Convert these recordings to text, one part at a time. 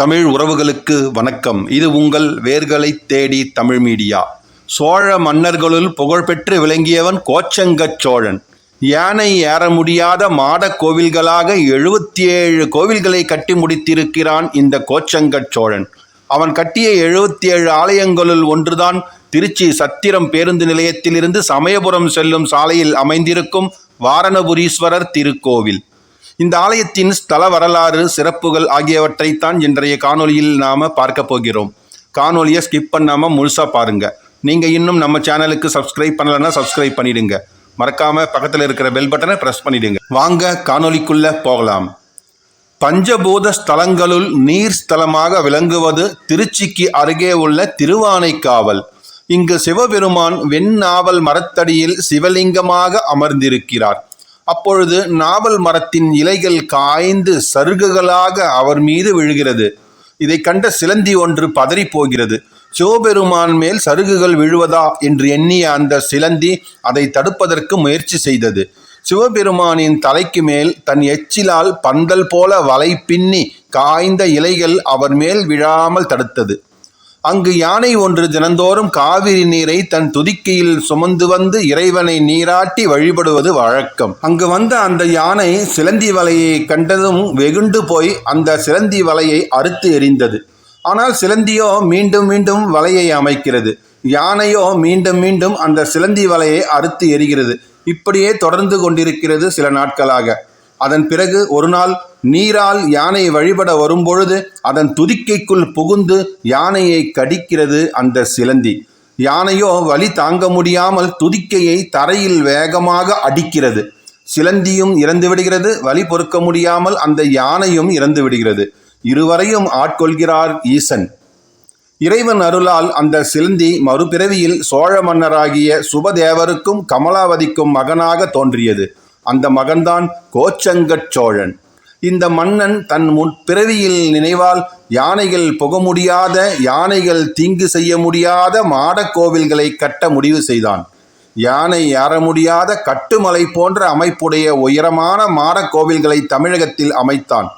தமிழ் உறவுகளுக்கு வணக்கம். இது உங்கள் வேர்களை தேடி தமிழ் மீடியா. சோழ மன்னர்களுள் புகழ்பெற்று விளங்கியவன் கோச்சங்கச் சோழன். யானை ஏற முடியாத மாட கோவில்களாக எழுபத்தி ஏழு கோவில்களை கட்டி முடித்திருக்கிறான் இந்த கோச்சங்கச் சோழன். அவன் கட்டிய எழுபத்தி ஏழு ஆலயங்களுள் ஒன்றுதான் திருச்சி சத்திரம் பேருந்து நிலையத்திலிருந்து சமயபுரம் செல்லும் சாலையில் அமைந்திருக்கும் வாரணபுரீஸ்வரர் திருக்கோவில். இந்த ஆலயத்தின் ஸ்தல வரலாறு சிறப்புகள் ஆகியவற்றைத்தான் இன்றைய காணொலியில் நாம் பார்க்க போகிறோம். காணொலியை ஸ்கிப் பண்ணாமல் முழுசாக பாருங்கள் நீங்கள் இன்னும் நம்ம சேனலுக்கு சப்ஸ்கிரைப் பண்ணலைன்னா சப்ஸ்கிரைப் பண்ணிடுங்க. மறக்காமல் பக்கத்தில் இருக்கிற பெல் பட்டனை ப்ரெஸ் பண்ணிடுங்க. வாங்க காணொலிக்குள்ளே போகலாம். பஞ்சபூத ஸ்தலங்களுள் நீர் ஸ்தலமாக விளங்குவது திருச்சிக்கு அருகே உள்ள திருவானைக்காவல். இங்கு சிவபெருமான் வெண்ணாவல் மரத்தடியில் சிவலிங்கமாக அமர்ந்திருக்கிறார். அப்பொழுது நாவல் மரத்தின் இலைகள் காய்ந்து சருகுகளாக அவர் மீது விழுகிறது. இதை கண்ட சிலந்தி ஒன்று பதறி போகிறது சிவபெருமான் மேல் சருகுகள் விழுவதா என்று எண்ணிய அந்த சிலந்தி அதை தடுப்பதற்கு முயற்சி செய்தது. சிவபெருமானின் தலைக்கு மேல் தன் எச்சிலால் பந்தல் போல வலை பின்னி காய்ந்த இலைகள் அவர் மேல் விழாமல் தடுத்தது. அங்கு யானை ஒன்று தினந்தோறும் காவிரி நீரை தன் துதிக்கையில் சுமந்து வந்து இறைவனை நீராட்டி வழிபடுவது வழக்கம். அங்கு வந்த அந்த யானை சிலந்தி வலையை கண்டதும் வெகுண்டு போய் அந்த சிலந்தி வலையை அறுத்து எறிந்தது. ஆனால் சிலந்தியோ மீண்டும் மீண்டும் வலையை அமைக்கிறது. யானையோ மீண்டும் மீண்டும் அந்த சிலந்தி வலையை அறுத்து எறிகிறது. இப்படியே தொடர்ந்து கொண்டிருக்கிறது சில நாட்களாக. அதன் பிறகு ஒரு நாள் நீரால் யானை வழிபட வரும்பொழுது அதன் துதிக்கைக்குள் புகுந்து யானையை கடிக்கிறது அந்த சிலந்தி. யானையோ வலி தாங்க முடியாமல் துதிக்கையை தரையில் வேகமாக அடிக்கிறது. சிலந்தியும் இறந்து விடுகிறது வலி பொறுக்க முடியாமல் அந்த யானையும் இறந்து விடுகிறது. இருவரையும் ஆட்கொள்கிறார் ஈசன். இறைவன் அருளால் அந்த சிலந்தி மறுபிறவியில் சோழ மன்னராகிய சுபதேவருக்கும் கமலாவதிக்கும் மகனாக தோன்றியது. அந்த மகன்தான் கோச்சங்கச் சோழன். இந்த மன்னன் தன் முற்பிறவியில் நினைவால் யானைகள் புக முடியாத யானைகள் தீங்கு செய்ய முடியாத மாடக் கோவில்களை கட்ட முடிவு செய்தான். யானை ஏற முடியாத கட்டுமலை போன்ற அமைப்புடைய உயரமான மாடக் கோவில்களை தமிழகத்தில் அமைத்தான்.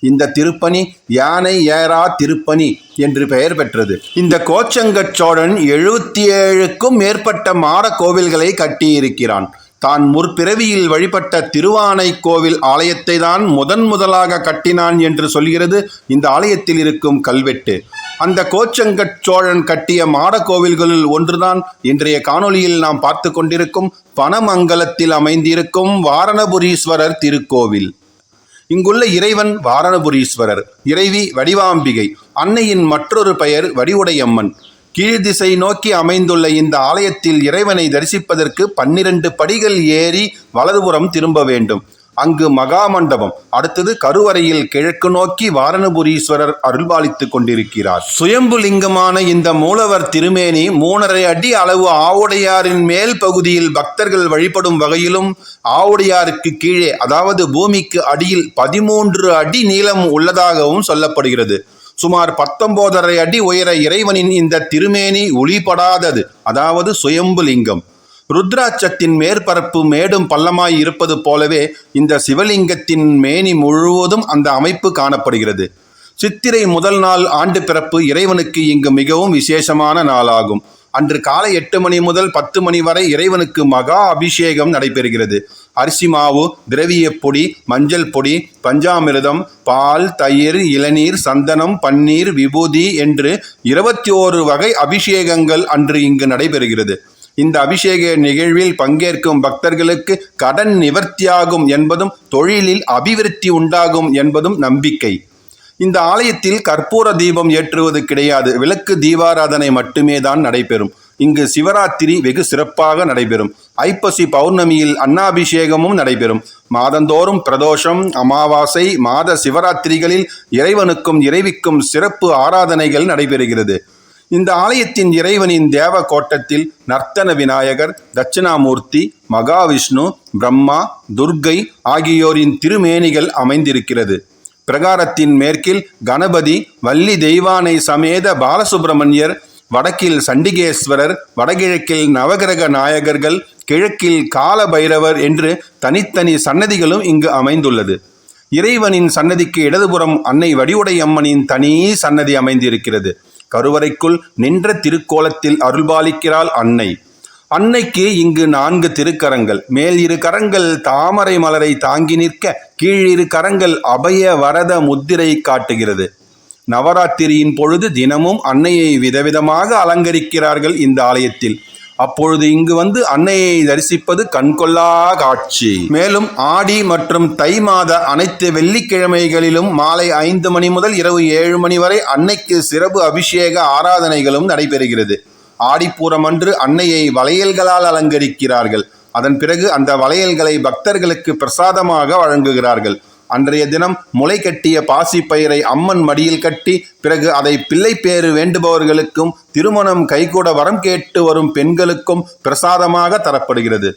இந்த திருப்பணி யானை ஏறா திருப்பணி என்று பெயர் பெற்றது. இந்த கோச்சங்கச் சோழன் எழுபத்தி ஏழுக்கும் மேற்பட்ட மாட கோவில்களை கட்டியிருக்கிறான். தான் முற்பிறவியில் வழிபட்ட திருவானை கோவில் ஆலயத்தை தான் முதன் முதலாக கட்டினான் என்று சொல்கிறது இந்த ஆலயத்தில் இருக்கும் கல்வெட்டு. அந்த கோச்சங்கட் சோழன் கட்டிய மாட கோவில்களில் ஒன்றுதான் இன்றைய காணொளியில் நாம் பார்த்து கொண்டிருக்கும் பனமங்கலத்தில் அமைந்திருக்கும் வாரணபுரீஸ்வரர் திருக்கோவில். இங்குள்ள இறைவன் வாரணபுரீஸ்வரர் இறைவி வடிவாம்பிகை அன்னையின் மற்றொரு பெயர் வடிவுடையம்மன். கீழ்திசை நோக்கி அமைந்துள்ள இந்த ஆலயத்தில் இறைவனை தரிசிப்பதற்கு பன்னிரண்டு படிகள் ஏறி வலதுபுறம் திரும்ப வேண்டும். அங்கு மகாமண்டபம். அடுத்தது கருவறையில் கிழக்கு நோக்கி வாரணபுரீஸ்வரர் அருள்பாலித்துக் கொண்டிருக்கிறார். சுயம்பு லிங்கமான இந்த மூலவர் திருமேனி மூணரை அடி அளவு ஆவுடையாரின் மேல் பகுதியில் பக்தர்கள் வழிபடும் வகையிலும் ஆவுடையாருக்கு கீழே அதாவது பூமிக்கு அடியில் பதிமூன்று அடி நீளம் உள்ளதாகவும் சொல்லப்படுகிறது. சுமார் பத்தொன்பதரை அடி உயர இறைவனின் இந்த திருமேனி ஒளிபடாதது. அதாவது சுயம்பு லிங்கம். ருத்ராட்சத்தின் மேற்பரப்பு மேடும் பள்ளமாய் இருப்பது போலவே இந்த சிவலிங்கத்தின் மேனி முழுவதும் அந்த அமைப்பு காணப்படுகிறது. சித்திரை முதல் நாள் ஆண்டு பிறப்பு இறைவனுக்கு இங்கு மிகவும் விசேஷமான நாளாகும். அன்று காலை எட்டு மணி முதல் பத்து மணி வரை இறைவனுக்கு மகா அபிஷேகம் நடைபெறுகிறது. அரிசி மாவு திரவிய பொடி மஞ்சள் பொடி பஞ்சாமிர்தம் பால் தயிர் இளநீர் சந்தனம் பன்னீர் விபூதி என்று இருபத்தி ஓரு வகை அபிஷேகங்கள் அன்று இங்கு நடைபெறுகிறது. இந்த அபிஷேக நிகழ்வில் பங்கேற்கும் பக்தர்களுக்கு கடன் நிவர்த்தியாகும் என்பதும் தொழிலில் அபிவிருத்தி உண்டாகும் என்பதும் நம்பிக்கை. இந்த ஆலயத்தில் கற்பூர தீபம் ஏற்றுவது கிடையாது. விளக்கு தீபாராதனை மட்டுமே தான் நடைபெறும். இங்கு சிவராத்திரி வெகு சிறப்பாக நடைபெறும். ஐப்பசி பௌர்ணமியில் அன்னாபிஷேகமும் நடைபெறும். மாதந்தோறும் பிரதோஷம் அமாவாசை மாத சிவராத்திரிகளில் இறைவனுக்கும் இறைவிக்கும் சிறப்பு ஆராதனைகள் நடைபெறுகிறது. இந்த ஆலயத்தின் இறைவனின் தேவ கோட்டத்தில் நர்த்தன விநாயகர் தட்சிணாமூர்த்தி மகாவிஷ்ணு பிரம்மா துர்க்கை ஆகியோரின் திருமேனிகள் அமைந்திருக்கிறது. பிரகாரத்தின் மேற்கில் கணபதி வள்ளி தெய்வானை சமேத பாலசுப்பிரமணியர் வடக்கில் சண்டிகேஸ்வரர் வடகிழக்கில் நவகிரக நாயகர்கள் கிழக்கில் கால பைரவர் என்று தனித்தனி சன்னதிகளும் இங்கு அமைந்துள்ளது. இறைவனின் சன்னதிக்கு இடதுபுறம் அன்னை வடிவுடை அம்மனின் தனி சன்னதி அமைந்திருக்கிறது. கருவறைக்குள் நின்ற திருக்கோலத்தில் அருள்பாலிக்கிறாள் அன்னை. அன்னைக்கு இங்கு நான்கு திருக்கரங்கள். மேல் இரு கரங்கள் தாமரை மலரை தாங்கி நிற்க கீழ் இரு கரங்கள் அபய வரத முத்திரை காட்டுகிறது. நவராத்திரியின் பொழுது தினமும் அன்னையை விதவிதமாக அலங்கரிக்கிறார்கள் இந்த ஆலயத்தில். அப்பொழுது இங்கு வந்து அன்னையை தரிசிப்பது கண்கொள்ளா காட்சி. மேலும் ஆடி மற்றும் தை மாத அனைத்து வெள்ளிக்கிழமைகளிலும் மாலை ஐந்து மணி முதல் இரவு ஏழு மணி வரை அன்னைக்கு சிறப்பு அபிஷேக ஆராதனைகளும் நடைபெறுகிறது. ஆடிப்பூரம் அன்று அன்னையை வளையல்களால் அலங்கரிக்கிறார்கள். அதன் பிறகு அந்த வளையல்களை பக்தர்களுக்கு பிரசாதமாக வழங்குகிறார்கள். அன்றைய தினம் முளை கட்டிய பாசிப்பயிரை அம்மன் மடியில் கட்டி பிறகு அதை பிள்ளை பேறு வேண்டுபவர்களுக்கும் திருமணம் கைகூட வரம் கேட்டு வரும் பெண்களுக்கும் பிரசாதமாக தரப்படுகிறது.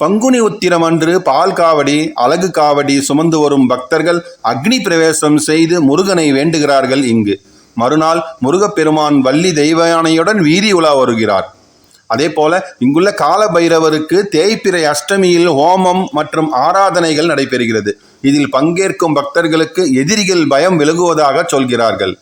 பங்குனி உத்திரம் அன்று பால் காவடி அழகு காவடி சுமந்து வரும் பக்தர்கள் அக்னி பிரவேசம் செய்து முருகனை வேண்டுகிறார்கள் இங்கு. மறுநாள் முருகப்பெருமான் வள்ளி தெய்வயானையுடன் வீதி உலா வருகிறார். அதே போல இங்குள்ள கால பைரவருக்கு தேய்பிறை அஷ்டமியில் ஹோமம் மற்றும் ஆராதனைகள் நடைபெறுகிறது. இதில் பங்கேற்கும் பக்தர்களுக்கு எதிரிகள் பயம் விலகுவதாக சொல்கிறார்கள்.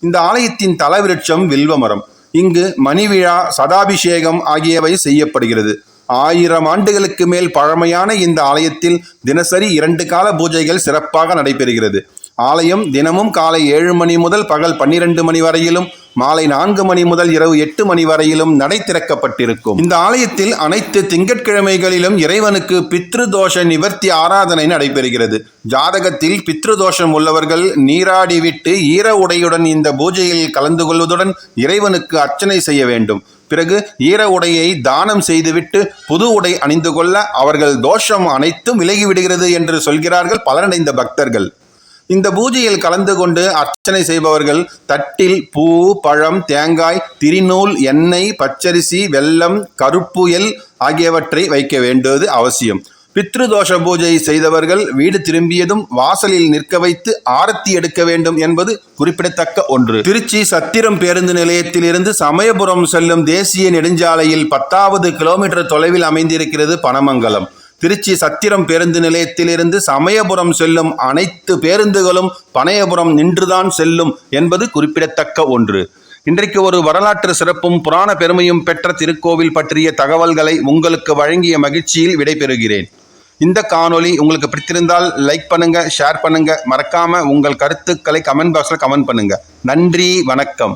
இந்த ஆலயத்தின் தலவிருட்சம் வில்வமரம். இங்கு மணிவிழா சதாபிஷேகம் ஆகியவை செய்யப்படுகிறது. ஆயிரம் ஆண்டுகளுக்கு மேல் பழமையான இந்த ஆலயத்தில் தினசரி இரண்டு கால பூஜைகள் சிறப்பாக நடைபெறுகிறது. ஆலயம் தினமும் காலை ஏழு மணி முதல் பகல் பன்னிரண்டு மணி வரையிலும் மாலை நான்கு மணி முதல் இரவு எட்டு மணி வரையிலும் நடை திறக்கப்பட்டிருக்கும். இந்த ஆலயத்தில் அனைத்து திங்கட்கிழமைகளிலும் இறைவனுக்கு பித்ருதோஷ நிவர்த்தி ஆராதனை நடைபெறுகிறது. ஜாதகத்தில் பித்ருதோஷம் உள்ளவர்கள் நீராடிவிட்டு ஈர உடையுடன் இந்த பூஜையில் கலந்து கொள்வதுடன் இறைவனுக்கு அர்ச்சனை செய்ய வேண்டும். பிறகு ஈர உடையை தானம் செய்துவிட்டு புது உடை அணிந்து கொள்ள அவர்கள் தோஷம் அனைத்தும் விலகிவிடுகிறது என்று சொல்கிறார்கள் பலனடைந்த பக்தர்கள். இந்த பூஜையில் கலந்து கொண்டு அர்ச்சனை செய்பவர்கள் தட்டில் பூ பழம் தேங்காய் திரிநூல் எண்ணெய் பச்சரிசி வெல்லம் கருப்புயல் ஆகியவற்றை வைக்க வேண்டுவது அவசியம். பித்ருதோஷ பூஜை செய்தவர்கள் வீடு திரும்பியதும் வாசலில் நிற்க வைத்து ஆரத்தி எடுக்க வேண்டும் என்பது குறிப்பிடத்தக்க ஒன்று. திருச்சி சத்திரம் பேருந்து நிலையத்திலிருந்து சமயபுரம் செல்லும் தேசிய நெடுஞ்சாலையில் பத்தாவது கிலோமீட்டர் தொலைவில் அமைந்திருக்கிறது பனமங்கலம். திருச்சி சத்திரம் பேருந்து நிலையத்திலிருந்து சமயபுரம் செல்லும் அனைத்து பேருந்துகளும் பனையபுரம் நின்றுதான் செல்லும் என்பது குறிப்பிடத்தக்க ஒன்று. இன்றைக்கு ஒரு வரலாற்று சிறப்பும் புராண பெருமையும் பெற்ற திருக்கோவில் பற்றிய தகவல்களை உங்களுக்கு வழங்கிய மகிழ்ச்சியில் விடைபெறுகிறேன். இந்த காணொளி உங்களுக்கு பிடித்திருந்தால் லைக் பண்ணுங்க ஷேர் பண்ணுங்க. மறக்காம உங்கள் கருத்துக்களை கமெண்ட் பாக்ஸில் கமெண்ட் பண்ணுங்க. நன்றி வணக்கம்.